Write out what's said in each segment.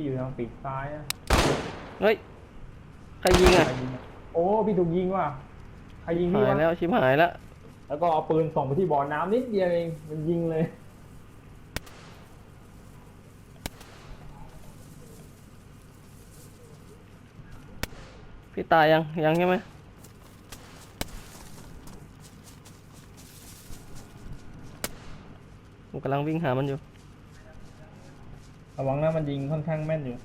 อยู่ทางปีกซ้ายอะเฮ้ย ใครยิงอะ ใครยิงอะโอ้พี่ถูกยิงว่ะใครยิงพี่หายวะแล้วชิบหายแล้ว แล้วก็เอาปืนส่งไปที่บ่อน้ำนิดเดียวเองมันยิงเลยพี่ตายยังยังใช่ไหมผมกำลังวิ่งหามันอยู่ ระวังนะมันยิงค่อนข้างแม่นอยู่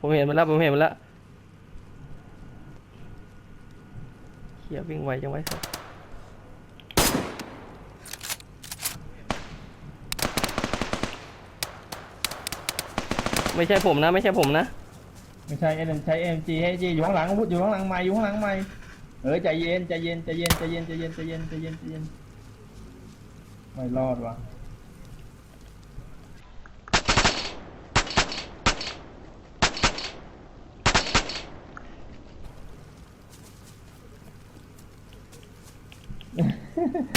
ผมเห็นมันแล้ว ผมเห็นมันแล้วเขี่ยวิ่งไวจังไว้สัสไม่ใช่ผมนะ ไม่ใช่ผมนะ ไม่ใช่เอ็นใช้เอ็มจีให้จีอยู่ข้างหลังพูดอยู่ข้างหลังไม่อยู่ข้างหลังไม่เออใจเย็นใจเย็นใจเย็นใจเย็นใจเย็นใจเย็นใจเย็นใจเย็นไม่รอดว่ะ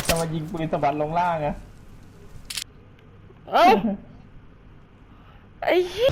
จะมายิงปืนสะบัดลงล่างอะเอ้าไอ้เหี้ย